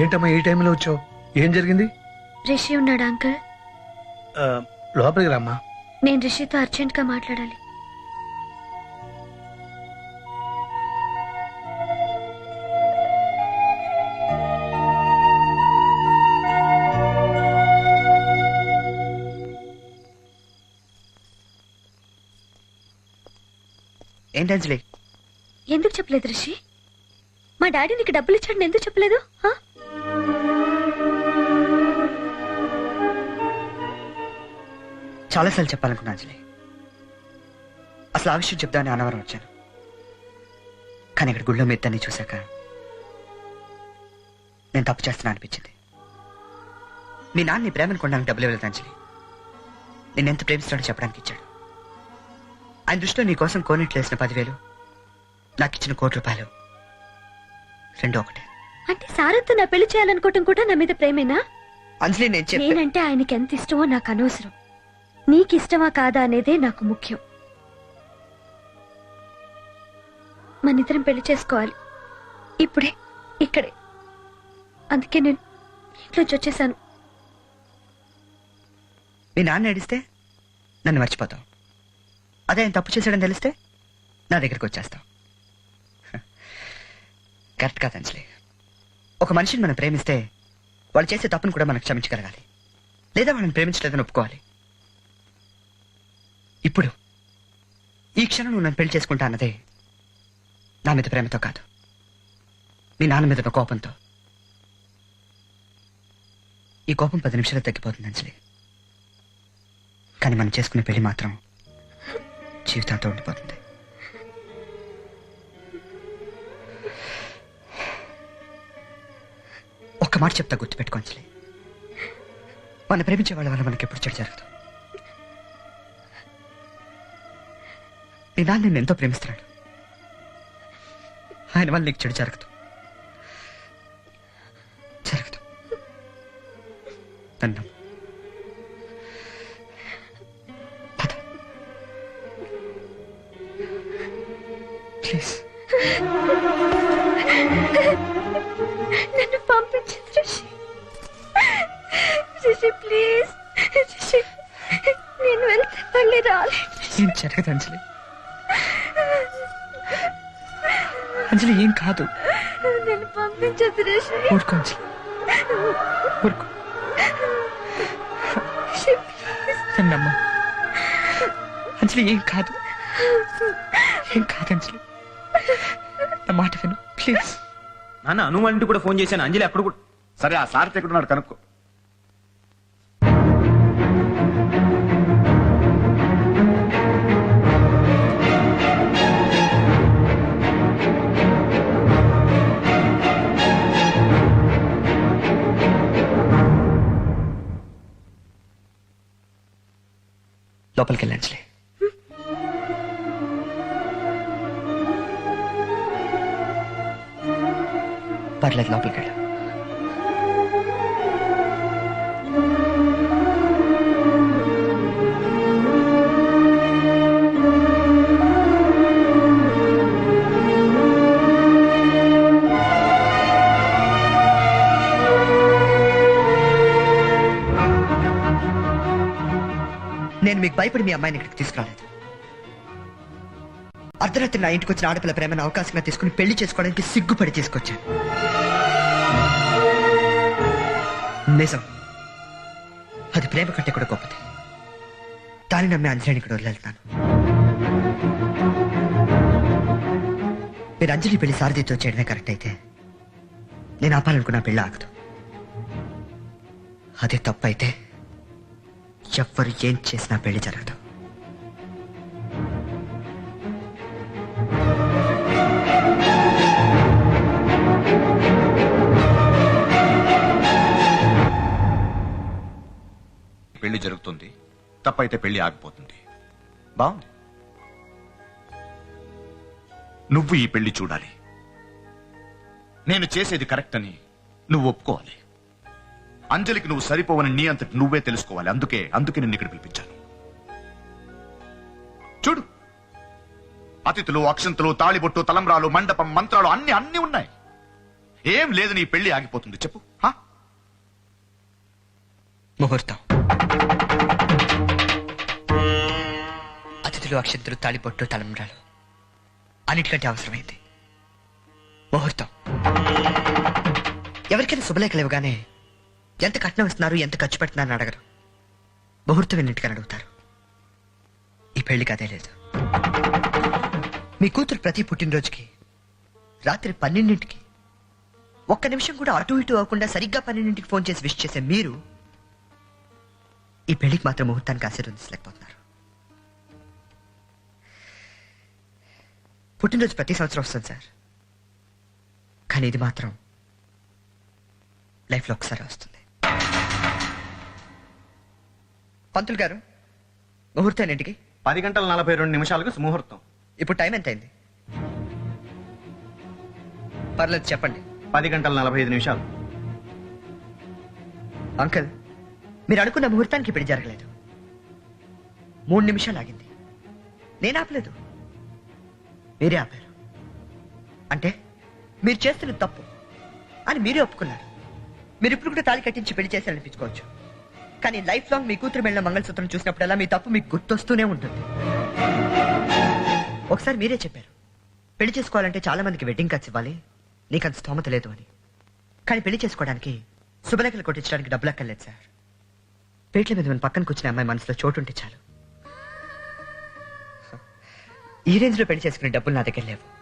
ఏంటమ్మా ఈ టైంలో వచ్చావు? ఏం జరిగింది? రిషి ఉన్నాడా అంకుల్? లోపలికి రామ్మా. నేను రిషితో అర్జెంట్గా మాట్లాడాలి. ఏంటి అంజలి? ఎందుకు చెప్పలేదు రిషి? మా డాడీ నీకు డబ్బులు ఇచ్చాడని ఎందుకు చెప్పలేదు? చాలాసార్లు చెప్పాలనుకున్నా అంజలి. అసలు ఆ విషయం చెప్దామని అన్నవరం వచ్చాను. కానీ ఇక్కడ గుళ్ళో మీ ఇద్దరిని చూశాక నేను తప్పు చేస్తున్నా అనిపించింది. మీ నాన్న నీ ప్రేమను కొనడానికి డబ్బులు ఇవ్వలేదు అంజలి. నేను ఎంత ప్రేమిస్తాడో చెప్పడానికి ఇచ్చాడు. ఆయన దృష్టిలో నీ కోసం కోనెట్లు వేసిన పదివేలు నాకు ఇచ్చిన కోటి రూపాయలు రెండు ఒకటే. అంటే సారంతో నా పెళ్ళి చేయాలనుకోవటం కూడా నా మీద ప్రేమేనా? అంజలి నేను చెప్పే నేనంటే ఆయనకి ఎంత ఇష్టమో నాకు అనవసరం. నీకు ఇష్టమా కాదా అనేదే నాకు ముఖ్యం. మనిద్దరం పెళ్ళి చేసుకోవాలి. ఇప్పుడే ఇక్కడే. అందుకే నేను ఇంట్లోంచి వచ్చేసాను. మీ నాన్న ఏడిస్తే నన్ను మర్చిపోతావు. అదే ఆయన తప్పు చేశాడని తెలిస్తే నా దగ్గరికి వచ్చేస్తావు. కరెక్ట్ కాదు అంజలి ఒక మనిషిని మనం ప్రేమిస్తే వాళ్ళు చేసే తప్పును కూడా మనం క్షమించగలగాలి. లేదా వాళ్ళని ప్రేమించలేదని ఒప్పుకోవాలి. ఇప్పుడు. ఈ క్షణం నువ్వు నన్ను పెళ్ళి చేసుకుంటా అన్నదే నా మీద ప్రేమతో కాదు. మీ నాన్న మీద ఉన్న కోపంతో. ఈ కోపం పది నిమిషాలు తగ్గిపోతుంది అంజలి. కానీ మనం చేసుకునే పెళ్ళి మాత్రం జీవితాంతో ఉండిపోతుంది. ఒక్క మాట చెప్తా గుర్తుపెట్టుకోంచలే మన ప్రేమించే వాళ్ళ వల్ల మనకి ఎప్పుడు చెడు జరగదు. నీ నాన్న నిన్ను ఎంతో ప్రేమిస్తున్నాడు. ఆయన వల్ల నీకు చెడు జరగదు. జరగదు. నన్ను ప్లీజ్. నన్ను పంపించదు రిషి రిషి ప్లీజ్. రిషి నేను వెళ్తే మళ్ళీ రాలేదు. ఏం జరగదు అంజలి. అంజలి ఏం కాదు. నన్ను పంపించదు ఊరుకో అంజలి. ఊరుకో. ఏం కాదు. ఏం కాదు అంజలి. నా మాట విను. ప్లీజ్. నాన్న అను కూడా ఫోన్ చేశాను. అంజలి అప్పుడు కూడా సరే ఆ సారథి ఎక్కడున్నాడు కనుక్కో. లోపలికి వెళ్ళి పర్లేదు లోపలికి వెళ్ళు మీ అమ్మాయిని ఇక్కడికి తీసుకురాలేదు. అర్ధరాత్రి నా ఇంటికి వచ్చిన ఆడపిల్ల ప్రేమను అవకాశంగా తీసుకుని పెళ్ళి చేసుకోవడానికి సిగ్గుపడి తీసుకొచ్చాను. నిజం. అది ప్రేమ కంటే కూడా గొప్పది. దాన్ని నమ్మి అంజలిని ఇక్కడ వదిలేతాను మీరు అంజలి పెళ్ళి సారథితో చేయడమే కరెక్ట్ అయితే నేను ఆపాలనుకున్న పెళ్ళి ఆగదు. అదే తప్పైతే ఎవ్వరు ఏం చేసినా పెళ్ళి జరగదు. పెళ్ళి జరుగుతుంది. తప్పైతే పెళ్ళి ఆగిపోతుంది. బాగుంది. నువ్వు ఈ పెళ్ళి చూడాలి. నేను చేసేది కరెక్ట్ అని నువ్వు ఒప్పుకోవాలి. అంజలికి నువ్వు సరిపోవని నీ అంతటి నువ్వే తెలుసుకోవాలి. అందుకే అందుకే నిన్ను ఇక్కడ పిలిపించాను. చూడు. అతిథులు అక్షంతులు తాళిబొట్టు తలంబ్రాలు మండపం మంత్రాలు అన్ని అన్ని ఉన్నాయి. ఏం లేదు నీ పెళ్ళి ఆగిపోతుంది. చెప్పు. ముహూర్తం. అతిథులు అక్షంతులు తాళిపొట్టు తలంబ్రాలు. అన్నిటికంటే అవసరమైంది. ముహూర్తం. ఎవరికైనా శుభలేఖలు ఇవ్వగానే ఎంత కట్నం ఇస్తున్నారు ఎంత ఖర్చు పెడుతున్నారని అడగరు. ముహూర్తం ఎన్నింటికని అడుగుతారు. ఈ పెళ్ళికి అదే లేదు. మీ కూతురు ప్రతి పుట్టినరోజుకి రాత్రి పన్నెండింటికి ఒక్క నిమిషం కూడా అటు ఇటు అవ్వకుండా సరిగ్గా పన్నెండింటికి ఫోన్ చేసి విష్ చేసే మీరు ఈ పెళ్ళికి మాత్రం ముహూర్తానికి ఆశీర్వదించలేకపోతున్నారు. పుట్టినరోజు ప్రతి సంవత్సరం వస్తుంది సార్. కానీ ఇది మాత్రం లైఫ్లో ఒకసారి వస్తుంది. పంతులు గారు ముహూర్తం ఎన్నింటికి పది గంటల నలభై రెండు నిమిషాలకు సుముహూర్తం. ఇప్పుడు టైం ఎంత అయింది పర్లేదు చెప్పండి. పది గంటల నలభై ఐదు నిమిషాలు. అంకుల్ మీరు అనుకున్న ముహూర్తానికి పెళ్ళి జరగలేదు. మూడు నిమిషాలు ఆగింది. నేను ఆపలేదు. మీరే ఆపారు అంటే మీరు చేస్తున్న తప్పు అని మీరే ఒప్పుకున్నారు. మీరు ఇప్పుడు కూడా తాళి కట్టించి పెళ్ళి చేశారనిపించుకోవచ్చు. కానీ లైఫ్ లాంగ్ మీ కూతురు వెళ్ళిన మంగళసూత్రం చూసినప్పుడల్లా మీ తప్పు మీకు గుర్తొస్తూనే ఉంటుంది. ఒకసారి మీరే చెప్పారు. పెళ్ళి చేసుకోవాలంటే చాలా మందికి వెడ్డింగ్ కార్డ్స్ ఇవ్వాలి. నీకు అంత స్తోమత లేదు అని. కానీ పెళ్ళి చేసుకోవడానికి శుభలేఖలు కొట్టించడానికి డబ్బులు అక్కర్లేదు సార్. పేట్ల మీద మన పక్కన వచ్చిన అమ్మాయి మనసులో చోటు ఉంటే చాలు. ఈ రేంజ్లో పెళ్ళి చేసుకునే డబ్బులు నా దగ్గర లేవు.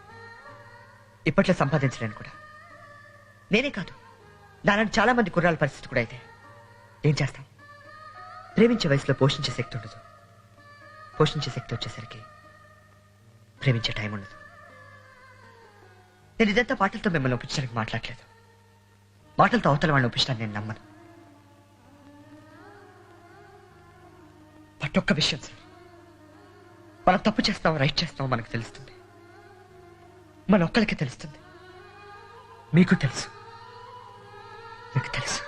ఇప్పట్లో సంపాదించలేను కూడా. నేనే కాదు నాలాంటి చాలా మంది కుర్రాల పరిస్థితి కూడా అయితే ఏం చేస్తాం? ప్రేమించే వయసులో పోషించే శక్తి ఉండదు. పోషించే శక్తి వచ్చేసరికి ప్రేమించే టైం ఉండదు. నేను ఇదంతా పాటలతో మిమ్మల్ని ఒప్పించడానికి మాట్లాడలేదు. మాటలతో అవతల వాళ్ళని ఒప్పించడానికి నేను నమ్మను. బట్ ఒక్క విషయం సార్. మనం తప్పు చేస్తాం రైట్ చేస్తాం మనకు తెలుస్తుంది. మన ఒక్కరికి తెలుస్తుంది. మీకు తెలుసు. మీకు తెలుసు.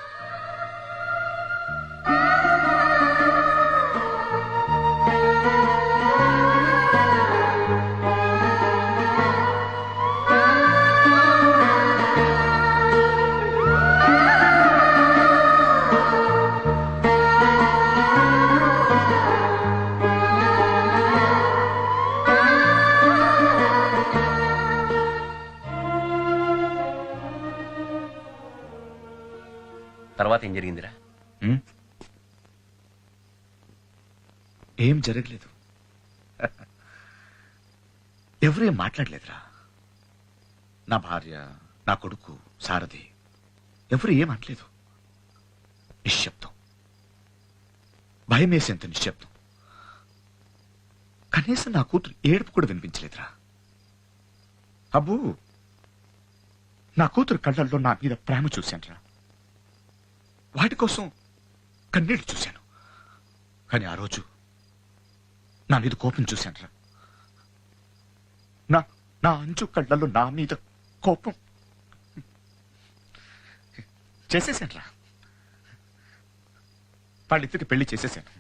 తర్వాత ఏం జరిగిందిరా? ఉమ్? ఏం జరగలేదు. ఎవరేం మాట్లాడలేదురా? నా భార్య నా కొడుకు సారథి ఎవరు ఏం అనలేదు. నిశ్శబ్దం. భయం వేసేంత నిశ్శబ్దం. కనీసం నా కూతురు ఏడుపు కూడా వినిపించలేదురా. అబ్బు నా కూతురు కళ్ళల్లో నా మీద ప్రేమ చూశానురా. వాటి కోసం కన్నీళ్ళు చూశాను. కానీ ఆ రోజు నా మీద కోపం చూశానురా. నా నా అంచు కళ్ళల్లో నా మీద కోపం చేసేసానురా వాళ్ళిద్దరికి పెళ్ళి చేసేసాను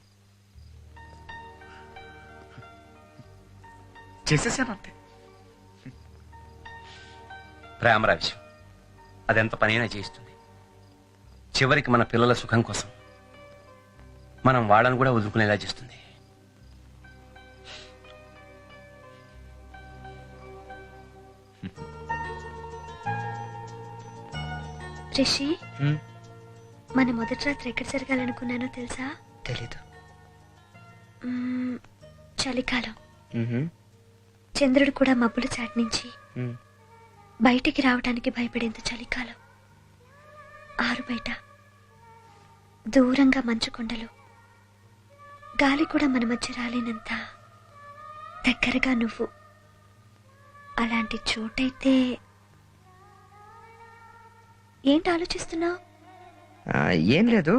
చేసేసాను అంతే. ప్రేమరా విషయం అదెంత పనైనా చేయిస్తుంది. చివరికి మన పిల్లల సుఖం కోసం మనం వాళ్ళని కూడా వదులుకునేలా చేస్తుంది. రిషి మన మొదటి రాత్రి ఎక్కడ జరగాలనుకున్నానో తెలుసా? తెలీదు. చలికాలం. చంద్రుడు కూడా మబ్బుల చాటు నుంచి మ్. బయటికి రావడానికి భయపడేంత చలికాలం. ఆరు బయట. దూరంగా మంచు కొండలు గాలి కూడా మన మధ్య రాలేనంత దగ్గరగా నువ్వు. అలాంటి చోటైతే ఏంటి ఆలోచిస్తున్నావు? ఏం లేదు.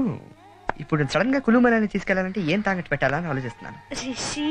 ఇప్పుడు సడన్గా కులుమలని తీసుకెళ్ళాలంటే ఏం తాగట్టు పెట్టాలా అని ఆలోచిస్తున్నాను. రిషి